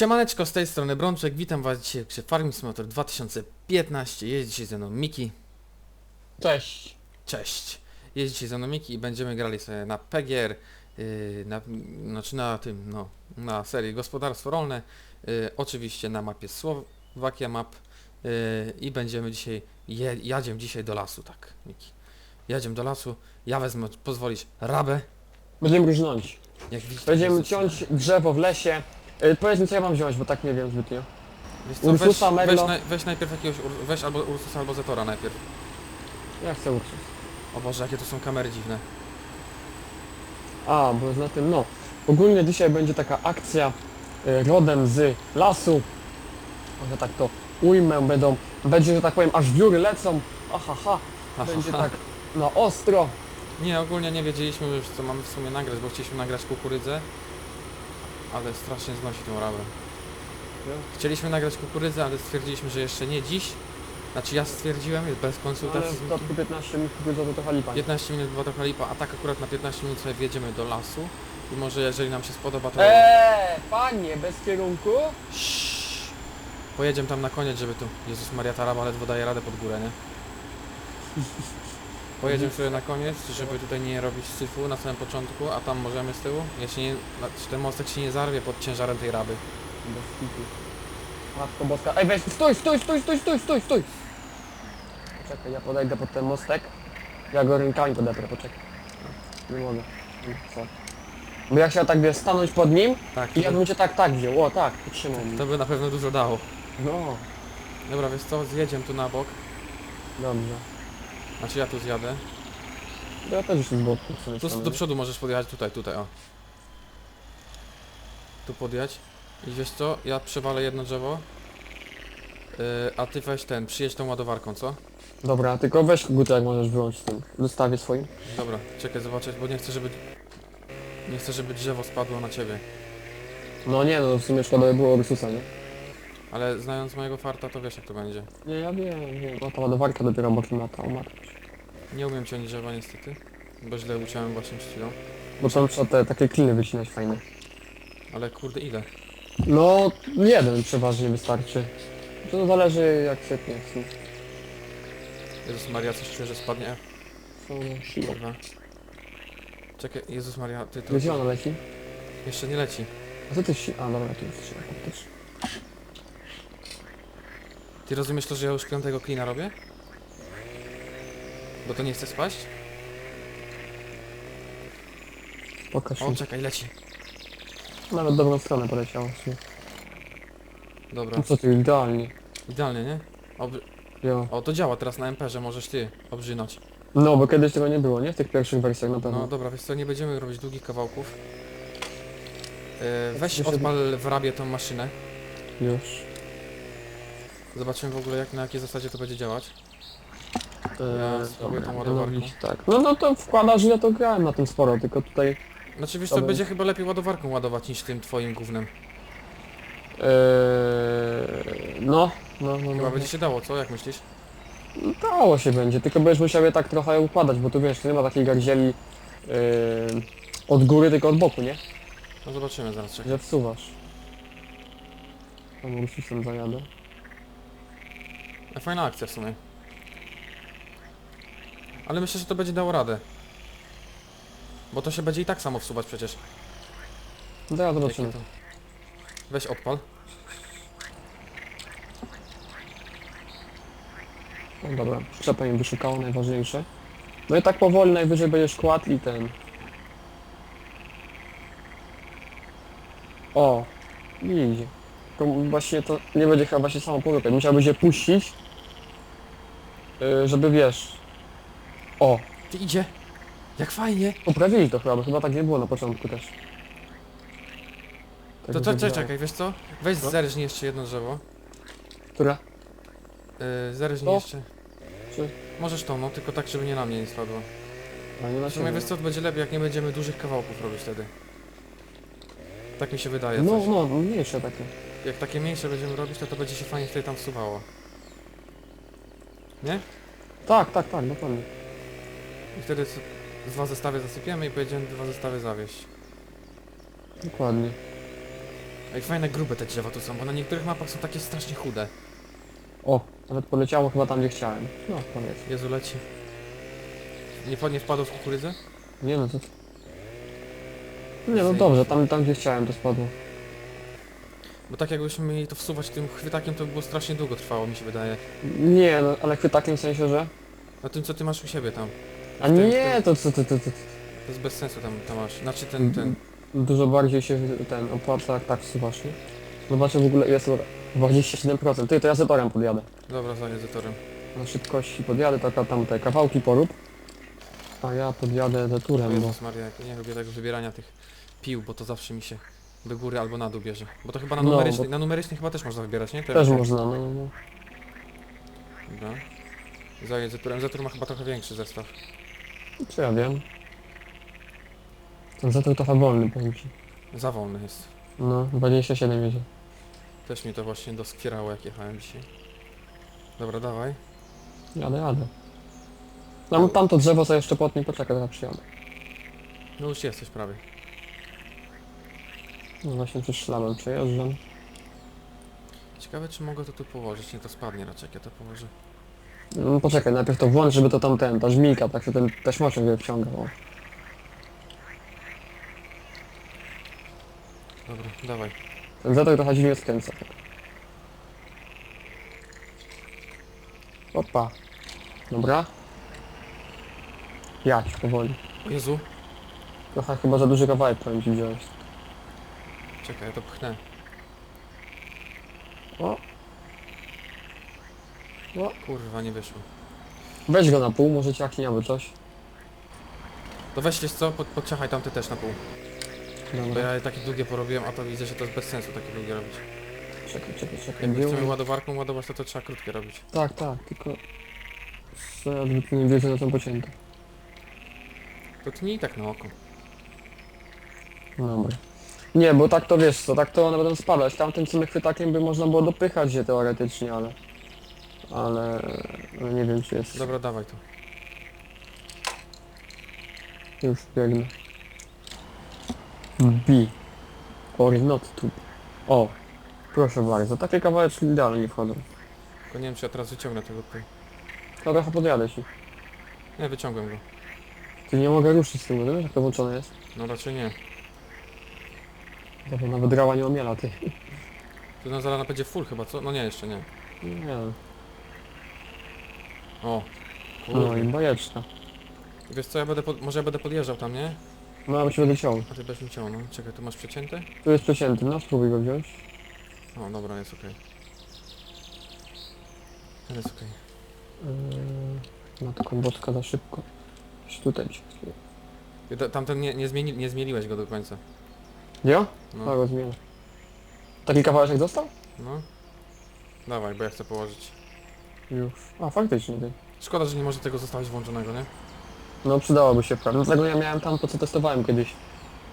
Siemaneczko, z tej strony Brączek, witam was dzisiaj przy Farming Simulator 2015, jest dzisiaj ze mną Miki, Cześć. cześć, jest dzisiaj ze mną Miki i będziemy grali sobie na PGR, yy, na, znaczy na tym, no, na serii Gospodarstwo Rolne, yy, oczywiście na mapie Słowakia Map yy, i będziemy dzisiaj, je, jadziem dzisiaj do lasu, tak Miki, jadziem do lasu, ja wezmę, pozwolisz, rabę, Będziemy różnąć. jak widzicie. Będziemy jest- ciąć drzewo w lesie. Yy, powiedz mi co ja mam wziąć, bo tak nie wiem zbytnio. Wiesz co, weź, Ursusa, weź, Merlo. naj, weź najpierw jakiegoś, Ur- weź albo Ursusa albo Zetora najpierw. Ja chcę Ursus. O Boże, jakie to są kamery dziwne. A, bo na tym, no. Ogólnie dzisiaj będzie taka akcja yy, rodem z lasu. Może tak to ujmę, będą, będzie, że tak powiem, aż wióry lecą. Aha, ha. Będzie tak na ostro. Nie, ogólnie nie wiedzieliśmy już co mamy w sumie nagrać, bo chcieliśmy nagrać kukurydzę. Ale strasznie znosi tą rabę. Chcieliśmy nagrać kukurydzę, ale stwierdziliśmy, że jeszcze nie dziś. Znaczy ja stwierdziłem, bez konsultacji z w Mikim. dodatku 15 minut kukurydza to chalipa. 15 minut była trochę lipa, a tak akurat na 15 minut sobie wjedziemy do lasu. I może jeżeli nam się spodoba, to Eee, panie, bez kierunku? pojedziemy tam na koniec, żeby tu... Jezus Maria, ta raba ledwo daje radę pod górę, nie? Pojedziemy sobie na koniec, żeby tutaj nie robić syfu na samym początku, a tam możemy z tyłu. Jeśli nie, ten mostek się nie zarwie pod ciężarem tej raby. Bez kitu. Matko boska. Ej, weź, stój, stój, stój, stój, stój, stój, stój. Poczekaj, ja podejdę pod ten mostek. Ja go rękami podeprę, poczekaj. Nie mogę. Co? Bo jak się tak wiesz, stanąć pod nim Tak, i ja bym cię tak, tak wziął, o tak, utrzymał mnie. to by na pewno dużo dało. No, Dobra, więc co, zjedziemy tu na bok. dobrze. Znaczy ja tu zjadę. To Ja też już z boku do przodu możesz podjechać tutaj, tutaj, o. Tu podjechać. I wiesz co, ja przewalę jedno drzewo. Yy, a ty weź ten, przyjedź tą ładowarką, co? Dobra, tylko weź koguta jak możesz wyłączyć tym. Zostawię swoim. Dobra, czekaj, zobaczyć, bo nie chcę, żeby... Nie chcę, żeby drzewo spadło na ciebie. No nie, no w sumie szkoda by było Ursusa, nie? Ale znając mojego farta, to wiesz jak to będzie. Nie, ja wiem, wiem. No ta ładowarka dopiero obok lata, matko. Nie umiem ciąć drzewa niestety. Bo źle uciąłem właśnie przed chwilą. Bo tam trzeba te takie kliny wycinać fajne. Ale kurde, ile? No, jeden przeważnie wystarczy. To zależy jak się tnie. Jezus Maria, coś czuję, że spadnie. Są siłą. Kurwa. Czekaj, Jezus Maria, ty to... Gdzie ona leci? Jeszcze nie leci. A co ty si... A dobra, tu jest siła faktycznie. Ty rozumiesz to, że ja już piątego klina robię? Bo to nie chce spaść? Pokaż O, mi. czekaj, leci. Nawet dobrą stronę poleciało. sumie. Dobra, No co ty, idealnie. idealnie, nie? Ob... Jo. O, to działa teraz na MP-że, możesz ty obrzynąć. No, bo kiedyś tego nie było, nie? W tych pierwszych wersjach na pewno. No dobra, wiesz co, nie będziemy robić długich kawałków. Yy, weź Jeszcze- odpal w rabie tą maszynę. Już. Zobaczymy w ogóle jak, na jakiej zasadzie to będzie działać. Eee, Ja spróbuję tą ładowarką. Tak. No, no to wkładasz, ja to grałem na tym sporo, tylko tutaj... Znaczy wiesz Dobra. będzie chyba lepiej ładowarką ładować niż tym twoim gównem. Eee, no, no, no, Chyba no. będzie się dało, co? Jak myślisz? Dało się będzie, tylko będziesz musiał je tak trochę układać, bo tu wiesz, tu nie ma takiej gardzieli yy, od góry, tylko od boku, nie? No zobaczymy zaraz, czekaj. Że wsuwasz. Tam Ursusem zajadę. Fajna akcja w sumie. Ale myślę, że to będzie dało radę. Bo to się będzie i tak samo wsuwać przecież. Zaraz Jakie zobaczymy. to... Weź odpal. No dobra, przyczepę im wyszukało, najważniejsze. No i tak powoli najwyżej będziesz kładł i ten... O! I idzie. Tylko właśnie to nie będzie chyba właśnie samo poruszać. Musiałbyś je puścić, yy, żeby wiesz... O! Ty idzie! Jak fajnie! Poprawili to chyba, bo chyba tak nie było na początku też. Tak To mi to czekaj, wydaje. czekaj, wiesz co? Weź No. zerżnij jeszcze jedno drzewo. Która? Yy, zerżnij To? jeszcze. Czy? Możesz tą, no tylko tak, żeby nie na mnie nie spadło. A nie na W sumie siebie. wiesz co, to będzie lepiej, jak nie będziemy dużych kawałków robić wtedy. Tak mi się wydaje No, coś. no, mniejsze takie. Jak takie mniejsze będziemy robić, to to będzie się fajnie wtedy tam wsuwało. Nie? Tak, tak, tak, dokładnie. I wtedy s- dwa zestawy zasypiemy i pojedziemy dwa zestawy zawieść. Dokładnie. Ej, fajne grube te drzewa tu są, bo na niektórych mapach są takie strasznie chude. O, nawet poleciało chyba tam, gdzie chciałem. No, powiedz. Jezu, leci. Nie, po- nie wpadło w kukurydzę? Nie no, to... Nie no dobrze, tam, tam gdzie chciałem to spadło. Bo tak jakbyśmy mieli to wsuwać tym chwytakiem, to by było strasznie długo trwało, mi się wydaje. Nie no, ale chwytakiem w sensie, że... Na tym, co ty masz u siebie tam. A w nie, tym- to co ty, ty, ty, To jest bez sensu tam, tam masz. Znaczy ten, ten... Dużo bardziej się ten opłaca jak tak wsuwasz, nie? Zobaczę w ogóle jest 27%. Ty, to ja zetorem podjadę. Dobra, za jezytorem. Na szybkości podjadę, taka tam te kawałki porób. A ja podjadę O deturem, bo... Jezus Maria, jak nie lubię tego wybierania tych pił, bo to zawsze mi się do góry albo na dół bierze. Bo to chyba na No, numeryczny, bo- na numeryczny chyba też można wybierać, nie? Te- Też można, no, no, no. Dobra. Za jezytorem. Zetor ma chyba trochę większy zestaw. Co ja wiem. Ten zetor trochę wolny, powiem ci. Za wolny jest. No, 27 jedzie. Też mi to właśnie doskwierało jak jechałem dzisiaj. Dobra, dawaj. Jadę, jadę. Tam, tamto drzewo sobie jeszcze potnie, poczekaj, teraz przyjadę. No już jesteś prawie. No właśnie przed szlamem przejeżdżam. Ciekawe czy mogę to tu położyć, nie to spadnie raczej jak ja to położę. No, poczekaj, najpierw to włącz, żeby to tam ten, ta żmijka, tak się ten taśmociąg nie wciągał. Dobra, dawaj. Ten zetor trochę dziwnie skręca. Opa. Dobra. Jadź, powoli. O Jezu, Trochę chyba za duży kawałek powiem ci wziąć. Czekaj, ja to pchnę. O. O. Kurwa, nie wyszło. Weź go na pół, może ciaknie albo coś. To weź wiesz co, Pod, podciachaj tamty też na pół. Bo Dobra. ja takie długie porobiłem, a to widzę, że to jest bez sensu takie długie robić. Czekaj, czekaj, czekaj. Jak Było- chcemy ładowarką ładować, to to trzeba krótkie robić. Tak, tak, tylko... Odwykle nie wiedzę na tym pocięte. To tnij tak na oko. Dobra. Nie, bo tak to wiesz co, tak to one będą spadać. Tamtym co chwytakiem by można było dopychać je teoretycznie, ale... Ale... ale nie wiem czy jest... Dobra, dawaj to. Już biegnę. B. Or not to. O. Proszę bardzo, takie kawałeczki idealnie wchodzą. Tylko nie wiem, czy ja teraz wyciągnę tego tutaj. No trochę podjadę ci. Nie, wyciągłem go. Ty nie mogę ruszyć z tym, wiesz jak to włączone jest? No raczej nie. Dobra, nawet grała nie omiela, ty. Tu na zalana będzie full chyba, co? No nie, jeszcze nie. Nie. O. No i Kurde. bajeczka. Wiesz co, ja będę pod... może ja będę podjeżdżał tam, nie? No, aby się będę ciął. A ty będziesz mi ciął, no. Czekaj, tu masz przecięte? Tu jest przecięty, no spróbuj go wziąć. O, dobra, jest okej. Ten jest okej. Yy, matką boska za szybko. Gdzieś tutaj ci. Okay. Tamten nie, nie, zmieni... nie zmieliłeś go do końca. Jo? No. No, go zmienię. Taki kawałeczek został? No. Dawaj, bo ja chcę położyć. Już. A, faktycznie ty. Szkoda, że nie może tego zostawić włączonego, nie? No przydałoby się, prawda? Dlatego ja miałem tam to, co testowałem kiedyś.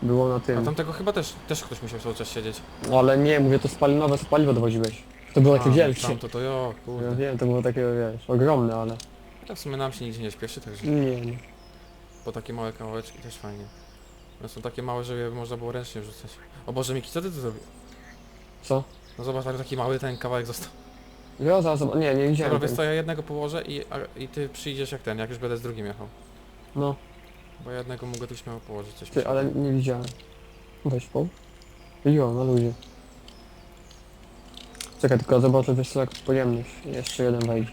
Było na A tym. tamtego chyba też, też ktoś musiał cały czas siedzieć. No, ale nie, mówię to spalinowe, co paliwo dowoziłeś. To było takie A, wielkie. Tamto to jo, Ja kurde. wiem, to było takie, wiesz, ogromne, ale... Ja w sumie nam się nigdzie nie śpieszy, także Nie, nie. po takie małe kawałeczki też fajnie. One są takie małe, żeby je można było ręcznie wrzucać. O Boże, Miki, co ty tu zrobił? Co? No zobacz, tak taki mały ten kawałek został. Ja zaraz, zob- nie, nie widziałem Dobra, wiesz tego. co, ja jednego położę i, a, i ty przyjdziesz jak ten, jak już będę z drugim jechał. No, Bo ja jednego mogę tu śmiało położyć, coś mi ty, się ale nie widziałem. Weź po. Jo, na luzie. Czekaj, tylko zobaczę, wiesz co, jak pojemność. Jeszcze jeden wejdzie.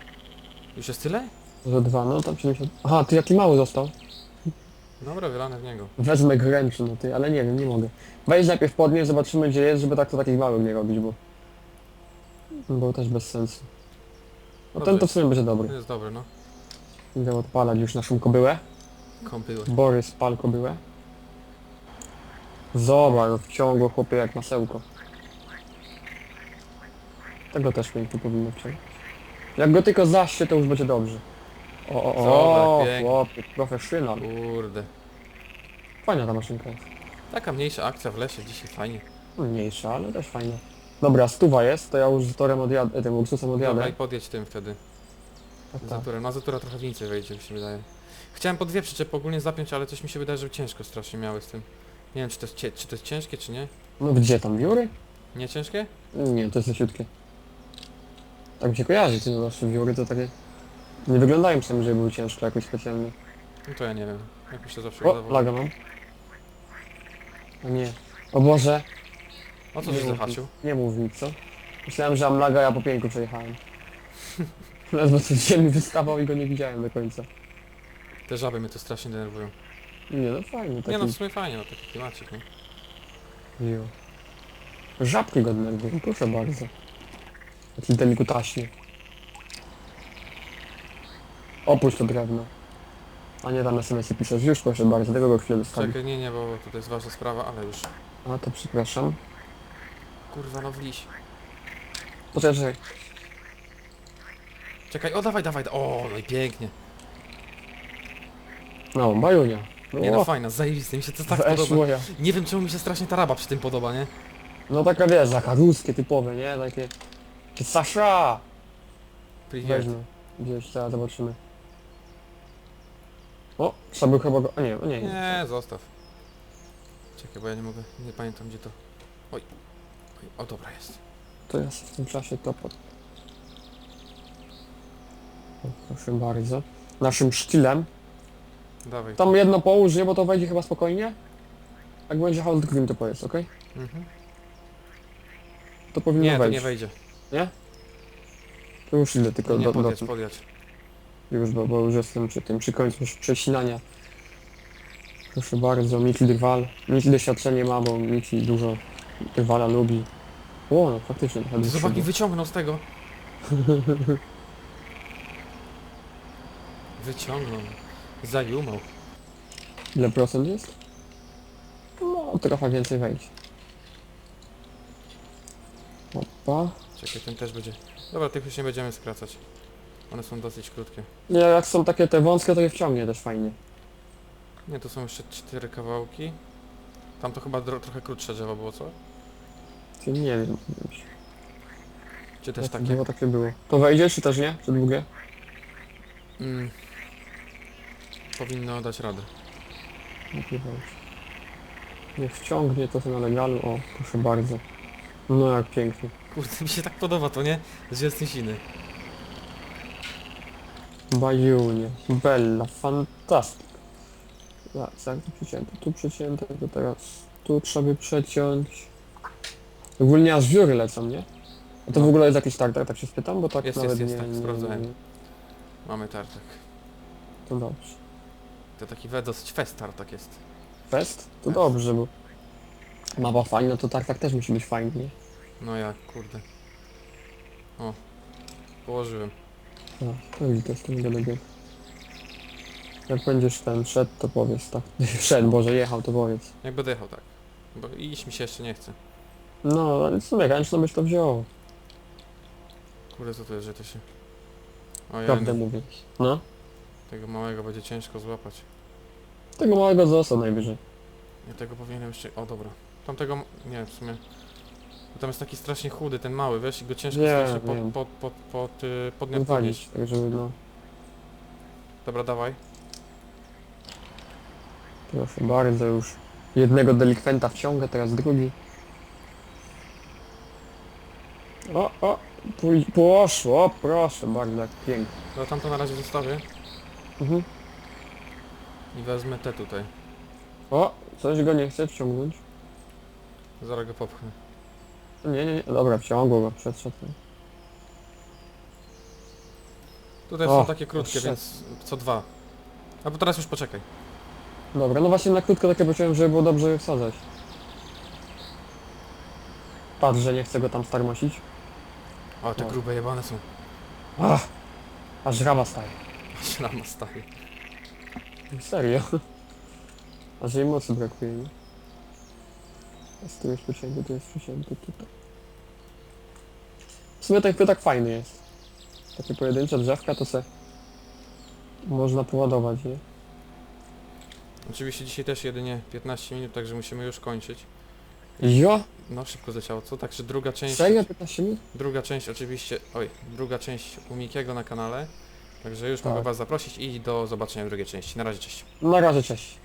Już jest tyle? Że dwa, no tam 70... Aha, ty jaki mały został? Dobra, wylane w niego. Wezmę gręczy, no ty, ale nie wiem, nie mogę. Wejdź najpierw podnieś, zobaczymy gdzie jest, żeby tak to takich małych nie robić, bo... Bo też bez sensu. No Dobrze ten to w sumie będzie dobry. Jest dobry, no. Idę odpalać już naszą kobyłę. Kąpyły. Borys, pal kobyłę. Zobacz, wciągło chłopie jak masełko. Tego też pięknie powinno wciągnąć. Jak go tylko zaście, to już będzie dobrze. O, o, o, Zobacz, pięknie. chłopie, profesjonal. Kurde. Fajna ta maszynka jest. Taka mniejsza akcja w lesie dzisiaj, fajnie. No, Mniejsza, ale też fajna. Dobra, stuwa jest, to ja już z torem odjadę, tym uksusem Dobra, odjadę. i podjedź tym wtedy. Tak, tak. Zaturem. No zatura trochę więcej wejdzie, mi się wydaje. Chciałem po dwie przyczepy ogólnie zapiąć, ale coś mi się wydaje, że ciężko strasznie miały z tym. Nie wiem, czy to jest, cie- czy to jest ciężkie, czy nie. No gdzie tam, wióry? Nie ciężkie? Nie, to jest leciutkie. Tak mi się kojarzy, ty no nasze wiory to takie... Nie wyglądają przynajmniej, żeby były ciężkie jakoś specjalnie. No to ja nie wiem. Jak mi się zawsze O, udawało. laga mam. O nie. O Boże. O co nie żeś mów zahaczył? nic, Nie mów nic, co? Myślałem, że mam laga, ja po pięku przejechałem. Ledwo co ziemi wystawał i go nie widziałem do końca. Te żaby mnie to strasznie denerwują. Nie no, fajnie, taki... Nie no, w sumie fajnie, no taki klimacik, no. Jo. Żabki go denerwują, proszę bardzo. Taki delikutaśnie. Opuść to drewno. A nie tam SMS-y piszesz, już proszę bardzo, tego go chwilę dostali. Czekaj, nie, nie, bo tutaj jest ważna sprawa, ale już. A to przepraszam. Kurwa, no wliś. Poczekaj, czekaj. O dawaj, dawaj, da- o, no i pięknie. No, bajunia. Nie no, fajna, zajebiste, mi się to tak podoba. ja. Nie wiem czemu mi się strasznie ta raba przy tym podoba, nie? No taka wiesz, taka ruskie typowe, nie? Takie... Takie Sasza! Weźmy. Gdzieś teraz zobaczymy. O, trzeba by chyba go... A nie, o nie. Nie, zostaw. Czekaj, bo ja nie mogę, nie pamiętam gdzie to. Oj. Oj. O, dobra jest. To ja sobie w tym czasie to pod... O, proszę bardzo. Naszym sztylem. Dawaj. Tam jedno połóż, nie? Bo to wejdzie chyba spokojnie. Jak będzie haul drugim to powiedz, okej? Mhm. To powinno Nie, to wejść. nie wejdzie. To już idę tylko Nie, do, do. Już, bo, bo już jestem przy tym, przy końcu już przecinania. Proszę bardzo, Miki Drwal. Miki doświadczenie ma, bo Miki dużo Drwala lubi. O, no faktycznie trochę mi dłuższego. wyciągnął z tego. Wyciągnął. Zajumał. Ile procent jest? No, trochę więcej wejdzie. Opa. Czekaj, ten też będzie. Dobra, tych już nie będziemy skracać. One są dosyć krótkie. Nie, jak są takie te wąskie, to je wciągnie też fajnie. Nie, to są jeszcze cztery kawałki. Tam to chyba dro- trochę krótsze drzewo było, co? Czy nie wiem. Czy też takie? Było, takie było. To wejdzie, czy też nie? Czy długie? Mm. Powinno dać radę. Nie. Niech wciągnie to na legalu. O, proszę bardzo. No jak pięknie. Kurde, mi się tak podoba to, nie? Że jest siny. Bajunie, Bella, fantastic. Tak, tak, tu przecięte, tu przecięte, to teraz tu trzeba by przeciąć. Ogólnie aż wióry lecą, nie? A to w No. ogóle jest jakiś tartak, tak się spytam, bo tak Jest, nawet jest, jest, nie, tak, nie, sprawdzałem. nie, Mamy tartak. To dobrze. To taki we dosyć fest tartak jest. Fest? To Fest. dobrze, bo mapa fajna, to tartak też musi być fajny, nie? No jak, kurde. O. Położyłem. A, to widzę, to nie będę Jak będziesz ten szedł, to powiedz, tak. Szedł, Boże, jechał, to powiedz. Jak będę jechał tak. Bo iść mi się jeszcze nie chce. No, ale w sumie ręczno byś to wziął, Kurde, co to jest, że to się... Ojej, prawdę mówiąc. No. tego małego będzie ciężko złapać. Tego małego został najwyżej. Ja tego powinienem jeszcze... O, dobra. Tamtego... Nie, w sumie... Bo Tam jest taki strasznie chudy, ten mały, wiesz, i go ciężko Nie, strasznie pod, wiem. pod, pod, pod, y. Odwalić, tak żeby no... Dobra, dawaj. Proszę bardzo już. Jednego delikwenta wciąga, teraz drugi. O, o! pój- Poszło, proszę bardzo, jak pięknie. No tamto na razie zostawię Mhm. i wezmę te tutaj. O, coś go nie chce wciągnąć. Zaraz go popchnę. Nie, nie, nie, dobra, wciągło go, przedszedł. Tutaj O, są takie krótkie, więc co dwa. A bo teraz już poczekaj. Dobra, no właśnie na krótko takie pociąłem, żeby było dobrze je wsadzać. Patrz, że nie chcę go tam starmosić. O, te O. grube jebane są. Ach! Aż rama staje. Ślama staje. Serio? Aż jej mocy brakuje, nie? Jest tu jest przecięty, tu jest przecięty, tutaj. W sumie ten chwytak fajny jest. Takie pojedyncze drzewka to se można poładować, nie? Oczywiście dzisiaj też jedynie 15 minut, także musimy już kończyć. Jo? No szybko zleciało, co? Także druga część... Serio 15 minut? Druga część oczywiście... Oj, druga część u Mikiego na kanale. Także już Tak. mogę was zaprosić i do zobaczenia w drugiej części. Na razie, cześć. Na razie, cześć.